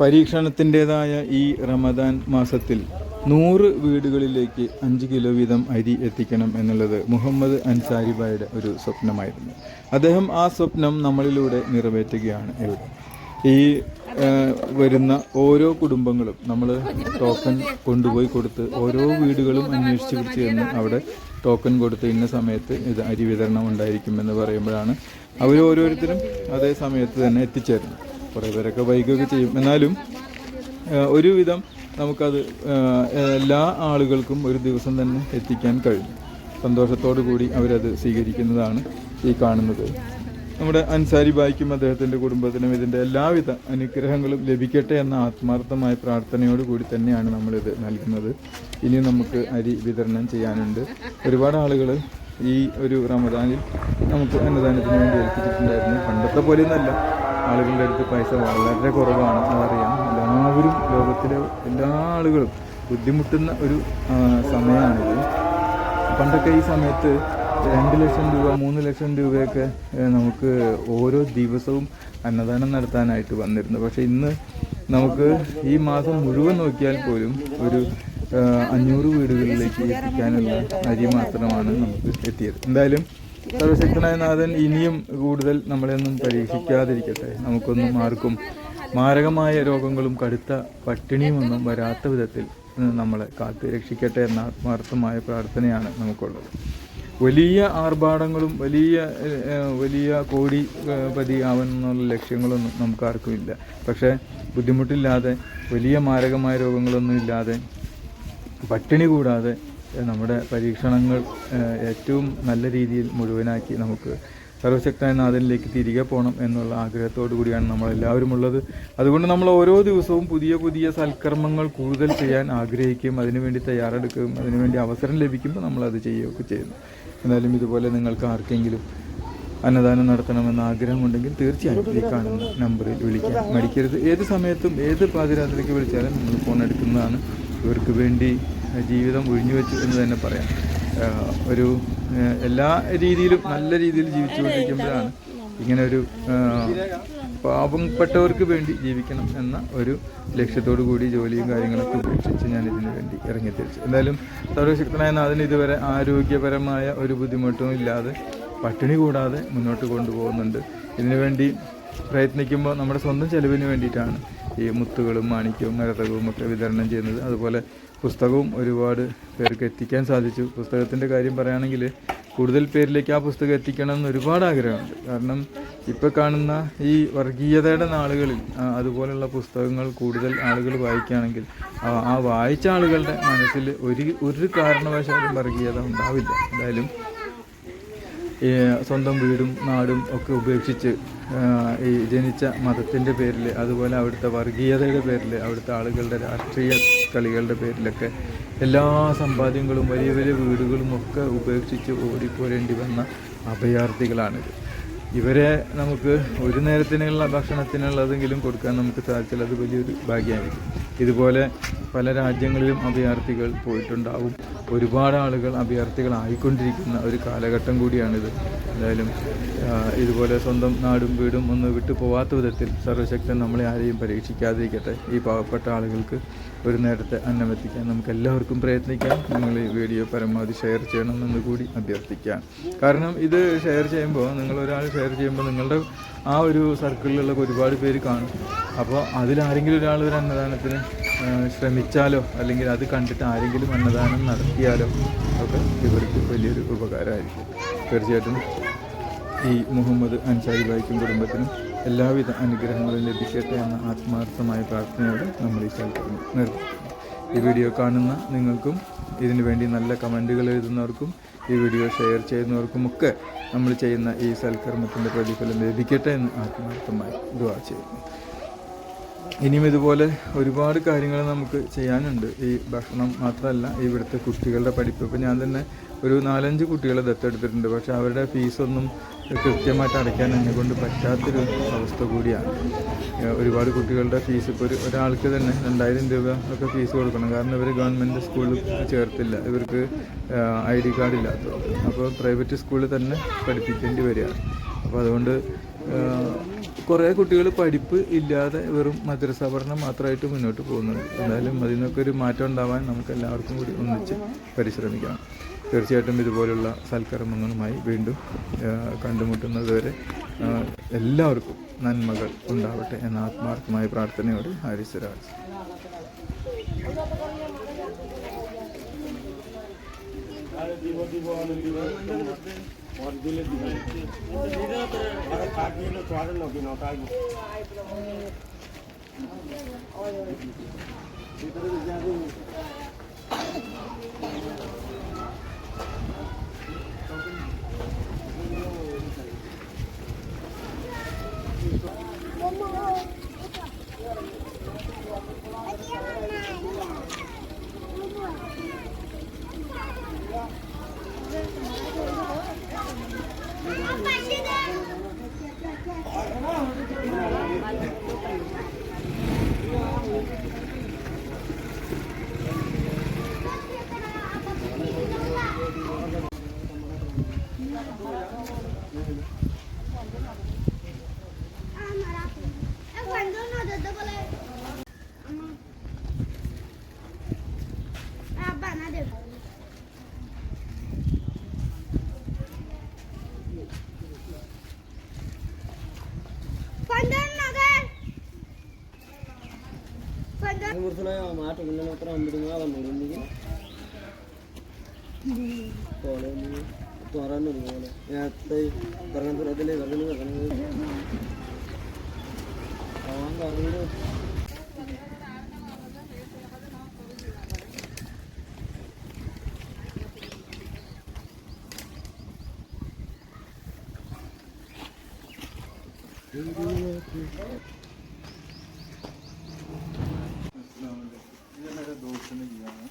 പരീക്ഷണത്തിന്റെതായ ഈ റമദാൻ മാസത്തിൽ നൂറ് വീടുകളിലേക്ക് അഞ്ച് കിലോ വീതം അരി എത്തിക്കണം എന്നുള്ളത് മുഹമ്മദ് അൻസാരിബായുടെ ഒരു സ്വപ്നമായിരുന്നു. അദ്ദേഹം ആ സ്വപ്നം നമ്മളിലൂടെ നിറവേറ്റുകയാണ് ഇവിടെ ഈ വരുന്ന ഓരോ കുടുംബങ്ങളും നമ്മൾ ടോക്കൺ കൊണ്ടുപോയി കൊടുത്ത് ഓരോ വീടുകളും അന്വേഷിച്ച് പിടിച്ച് ചെന്ന് അവിടെ ടോക്കൺ കൊടുത്ത് ഇന്ന സമയത്ത് ഇത് അരി വിതരണം ഉണ്ടായിരിക്കുമെന്ന് പറയുമ്പോഴാണ് അവർ ഓരോരുത്തരും അതേ സമയത്ത് തന്നെ എത്തിച്ചേരുന്നത്. കുറേ പേരൊക്കെ വൈകുകയൊക്കെ ചെയ്യും. എന്നാലും ഒരുവിധം നമുക്കത് എല്ലാ ആളുകൾക്കും ഒരു ദിവസം തന്നെ എത്തിക്കാൻ കഴിയും സന്തോഷത്തോടു കൂടി അവരത് സ്വീകരിക്കുന്നതാണ് ഈ കാണുന്നത്. നമ്മുടെ അൻസാരി ബായിക്കും അദ്ദേഹത്തിന്റെ കുടുംബത്തിനും ഇതിന്റെ എല്ലാവിധ അനുഗ്രഹങ്ങളും ലഭിക്കട്ടെ എന്ന ആത്മാർത്ഥമായ പ്രാർത്ഥനയോട് കൂടി തന്നെയാണ് നമ്മളിത് നൽകുന്നത്. ഇനി നമുക്ക് അരി വിതരണം ചെയ്യാനുണ്ട്. ഒരുപാട് ആളുകൾ ഈ ഒരു റമദാനിൽ നമുക്ക് അന്നദാനത്തിന് വേണ്ടി ഏൽപ്പിച്ചിട്ടുണ്ടായിരുന്നു. പണ്ടത്തെ പോലെയൊന്നല്ല ആളുകളുടെ അടുത്ത് പൈസ വളരെ കുറവാണ് അതറിയാം. എല്ലാവരും ലോകത്തിലെ എല്ലാ ആളുകളും ബുദ്ധിമുട്ടുന്ന ഒരു സമയമാണിത്. പണ്ടൊക്കെ ഈ സമയത്ത് രണ്ട് ലക്ഷം രൂപ മൂന്ന് ലക്ഷം രൂപയൊക്കെ നമുക്ക് ഓരോ ദിവസവും അന്നദാനം നടത്താനായിട്ട് വന്നിരുന്നു. പക്ഷേ ഇന്ന് നമുക്ക് ഈ മാസം മുഴുവൻ നോക്കിയാൽ പോലും ഒരു അഞ്ഞൂറ് വീടുകളിലേക്ക് എത്തിക്കാനുള്ള അരി മാത്രമാണ് നമുക്ക് എത്തിയത്. എന്തായാലും സർവശക്തനായ നാഥൻ ഇനിയും കൂടുതൽ നമ്മളെയൊന്നും പരീക്ഷിക്കാതിരിക്കട്ടെ. നമുക്കൊന്നും ആർക്കും മാരകമായ രോഗങ്ങളും കടുത്ത പട്ടിണിയുമൊന്നും വരാത്ത വിധത്തിൽ നമ്മളെ കാത്ത് രക്ഷിക്കട്ടെ എന്ന ആത്മാർത്ഥമായ പ്രാർത്ഥനയാണ് നമുക്കുള്ളത്. വലിയ ആർഭാടങ്ങളും വലിയ വലിയ കോടി പതി ആവാനുള്ള ലക്ഷ്യങ്ങളൊന്നും നമുക്ക് ആർക്കും ഇല്ല പക്ഷേ ബുദ്ധിമുട്ടില്ലാതെ വലിയ മാരകമായ രോഗങ്ങളൊന്നും ഇല്ലാതെ പട്ടിണി കൂടാതെ നമ്മുടെ പരീക്ഷണങ്ങൾ ഏറ്റവും നല്ല രീതിയിൽ മുഴുവനാക്കി നമുക്ക് സർവശക്തനായ നാഥനിലേക്ക് തിരികെ പോകണം എന്നുള്ള ആഗ്രഹത്തോടു കൂടിയാണ് നമ്മളെല്ലാവരും ഉള്ളത്. അതുകൊണ്ട് നമ്മൾ ഓരോ ദിവസവും പുതിയ പുതിയ സൽക്കർമ്മങ്ങൾ കൂടുതൽ ചെയ്യാൻ ആഗ്രഹിക്കുകയും അതിനുവേണ്ടി തയ്യാറെടുക്കുകയും അതിനുവേണ്ടി അവസരം ലഭിക്കുമ്പോൾ നമ്മളത് ചെയ്യുകയൊക്കെ ചെയ്യുന്നു. എന്നാലും ഇതുപോലെ നിങ്ങൾക്ക് ആർക്കെങ്കിലും അന്നദാനം നടത്തണമെന്ന് ആഗ്രഹമുണ്ടെങ്കിൽ തീർച്ചയായും ഈ കാണുന്ന നമ്പറിൽ വിളിക്കാം. മടിക്കരുത്. ഏത് സമയത്തും ഏത് പാതിരാത്രിക്ക് വിളിച്ചാലും നമ്മൾ ഫോൺ എടുക്കുന്നതാണ്. ഇവർക്ക് വേണ്ടി ജീവിതം ഒഴിഞ്ഞു വെച്ചു എന്ന് തന്നെ പറയാം. ഒരു എല്ലാ രീതിയിലും നല്ല രീതിയിൽ ജീവിച്ചുകൊണ്ടിരിക്കുമ്പോഴാണ് ഇങ്ങനെ ഒരു പാവപ്പെട്ടവർക്ക് വേണ്ടി ജീവിക്കണം എന്ന ഒരു ലക്ഷ്യത്തോടു കൂടി ജോലിയും കാര്യങ്ങളൊക്കെ ഉപേക്ഷിച്ച് ഞാൻ ഇതിനു വേണ്ടി ഇറങ്ങിത്തിരിച്ചു എന്തായാലും സർവശക്തനായ നാഥന് ഇതുവരെ ആരോഗ്യപരമായ ഒരു ബുദ്ധിമുട്ടും ഇല്ലാതെ പട്ടിണി കൂടാതെ മുന്നോട്ട് കൊണ്ടുപോകുന്നുണ്ട്. ഇതിനുവേണ്ടി പ്രയത്നിക്കുമ്പോൾ നമ്മുടെ സ്വന്തം ചെലവിന് വേണ്ടിയിട്ടാണ് ഈ മുത്തുകളും മാണിക്യവും മരതകവും ഒക്കെ വിതരണം ചെയ്യുന്നത്. അതുപോലെ പുസ്തകവും ഒരുപാട് പേർക്ക് എത്തിക്കാൻ സാധിച്ചു. പുസ്തകത്തിന്റെ കാര്യം പറയുകയാണെങ്കിൽ കൂടുതൽ പേരിലേക്ക് ആ പുസ്തകം എത്തിക്കണം എന്ന് ഒരുപാട് ആഗ്രഹമുണ്ട്. കാരണം ഇപ്പോൾ കാണുന്ന ഈ വർഗീയതയുടെ നാളുകളിൽ അതുപോലെയുള്ള പുസ്തകങ്ങൾ കൂടുതൽ ആളുകൾ വായിക്കുകയാണെങ്കിൽ ആ- വായിച്ച ആളുകളുടെ മനസ്സിൽ ഒരു ഒരു കാരണവശാലും വർഗീയത ഉണ്ടാവില്ല. എന്തായാലും സ്വന്തം വീടും നാടും ഒക്കെ ഉപേക്ഷിച്ച് ഈ ജനിച്ച മതത്തിന്റെ പേരിൽ അതുപോലെ അവിടുത്തെ വർഗീയതയുടെ പേരിൽ അവിടുത്തെ ആളുകളുടെ രാഷ്ട്രീയ കളികളുടെ പേരിലൊക്കെ എല്ലാ സമ്പാദ്യങ്ങളും വലിയ വലിയ വീടുകളും ഒക്കെ ഉപേക്ഷിച്ച് ഓടിപ്പോരേണ്ടി വന്ന അഭയാർത്ഥികളാണിത്. ഇവരെ നമുക്ക് ഒരു നേരത്തിനുള്ള ഭക്ഷണത്തിനുള്ളതെങ്കിലും കൊടുക്കാൻ നമുക്ക് സാധിച്ചാൽ അത് വലിയൊരു ഭാഗ്യമായിരിക്കും. ഇതുപോലെ പല രാജ്യങ്ങളിലും അഭയാർത്ഥികൾ പോയിട്ടുണ്ടാവും. ഒരുപാട് ആളുകൾ അഭയാർത്ഥികളായിക്കൊണ്ടിരിക്കുന്ന ഒരു കാലഘട്ടം കൂടിയാണിത്. എന്തായാലും ഇതുപോലെ സ്വന്തം നാടും വീടും ഒന്ന് വിട്ടു പോവാത്ത വിധത്തിൽ സർവശക്തൻ നമ്മളെ ആരെയും പരീക്ഷിക്കാതിരിക്കട്ടെ. ഈ പാവപ്പെട്ട ആളുകൾക്ക് ഒരു നേരത്തെ അന്നമെത്തിക്കാൻ നമുക്ക് എല്ലാവർക്കും പ്രയത്നിക്കാം. നിങ്ങൾ ഈ വീഡിയോ പരമാവധി ഷെയർ ചെയ്യണമെന്ന് കൂടി അഭ്യർത്ഥിക്കാം. കാരണം ഇത് ഷെയർ ചെയ്യുമ്പോൾ നിങ്ങൾ ഒരാൾ ഷെയർ ചെയ്യുമ്പോൾ നിങ്ങളുടെ ആ ഒരു സർക്കിളിലുള്ള ഒരുപാട് പേര് കാണും. അപ്പോൾ അതിലാരെങ്കിലും ഒരാൾ ഒരു അന്നദാനത്തിന് ശ്രമിച്ചാലോ അല്ലെങ്കിൽ അത് കണ്ടിട്ട് ആരെങ്കിലും അന്നദാനം നടത്തിയാലോ ഒക്കെ ഇവർക്ക് വലിയൊരു ഉപകാരമായിരിക്കും. തീർച്ചയായിട്ടും ഈ മുഹമ്മദ് അൻസാരി ബായിക്കും കുടുംബത്തിനും എല്ലാവിധ അനുഗ്രഹങ്ങളും ലഭിക്കട്ടെ എന്ന ആത്മാർത്ഥമായ പ്രാർത്ഥനയോടെ നമ്മൾ ഈ സ്ഥലത്ത് നിർത്തുന്നു. ഈ വീഡിയോ കാണുന്ന നിങ്ങൾക്കും ഇതിനു വേണ്ടി നല്ല കമന്റുകൾ എഴുതുന്നവർക്കും ഈ വീഡിയോ ഷെയർ ചെയ്യുന്നവർക്കുമൊക്കെ നമ്മൾ ചെയ്യുന്ന ഈ സൽക്കർമ്മത്തിന്റെ പ്രതിഫലം ലഭിക്കട്ടെ എന്ന് ആത്മാർത്ഥമായി ദുവാ ചെയ്യുന്നു. ഇനിയും ഇതുപോലെ ഒരുപാട് കാര്യങ്ങൾ നമുക്ക് ചെയ്യാനുണ്ട്. ഈ ഭക്ഷണം മാത്രമല്ല ഇവിടുത്തെ കുട്ടികളുടെ പഠിപ്പ്. ഇപ്പോൾ ഞാൻ തന്നെ ഒരു നാലഞ്ച് കുട്ടികളെ ദത്തെടുത്തിട്ടുണ്ട്. പക്ഷേ അവരുടെ ഫീസൊന്നും കൃത്യമായിട്ട് അടയ്ക്കാൻ എന്നെ കൊണ്ട് പറ്റാത്തൊരു അവസ്ഥ കൂടിയാണ്. ഒരുപാട് കുട്ടികളുടെ ഫീസ് ഇപ്പോൾ ഒരു ഒരാൾക്ക് തന്നെ രണ്ടായിരം രൂപ ഒക്കെ ഫീസ് കൊടുക്കണം. കാരണം ഇവർ ഗവൺമെന്റ് സ്കൂളിൽ ചേർത്തില്ല. ഇവർക്ക് ഐ ഡി കാർഡ് ഇല്ലാത്തത്. അപ്പോൾ പ്രൈവറ്റ് സ്കൂളിൽ തന്നെ പഠിപ്പിക്കേണ്ടി വരികയാണ്. അപ്പോൾ അതുകൊണ്ട് കുറേ കുട്ടികൾ പഠിപ്പ് ഇല്ലാതെ വെറും മദ്രസ പഠനം മാത്രമായിട്ട് മുന്നോട്ട് പോകുന്നുണ്ട്. എന്തായാലും അതിൽ നിന്നൊക്കെ ഒരു മാറ്റം ഉണ്ടാവാൻ നമുക്ക് എല്ലാവർക്കും കൂടി ഒന്നിച്ച് പരിശ്രമിക്കണം. തീർച്ചയായിട്ടും ഇതുപോലുള്ള സൽക്കർമ്മങ്ങളുമായി വീണ്ടും കണ്ടുമുട്ടുന്നത് വരെ എല്ലാവർക്കും നന്മകൾ ഉണ്ടാവട്ടെ എന്ന ആത്മാർത്ഥമായ പ്രാർത്ഥനയോട് ഹരിസരാജ് ముడుతున్నాయి ఆ మాట విన్న మాత్రం అమ్ముడుగా అలా నురుంది పోలేదు త్వర నురుగోలే గరగం తిరగలే గరగం గరగం Thank you. 什么语言？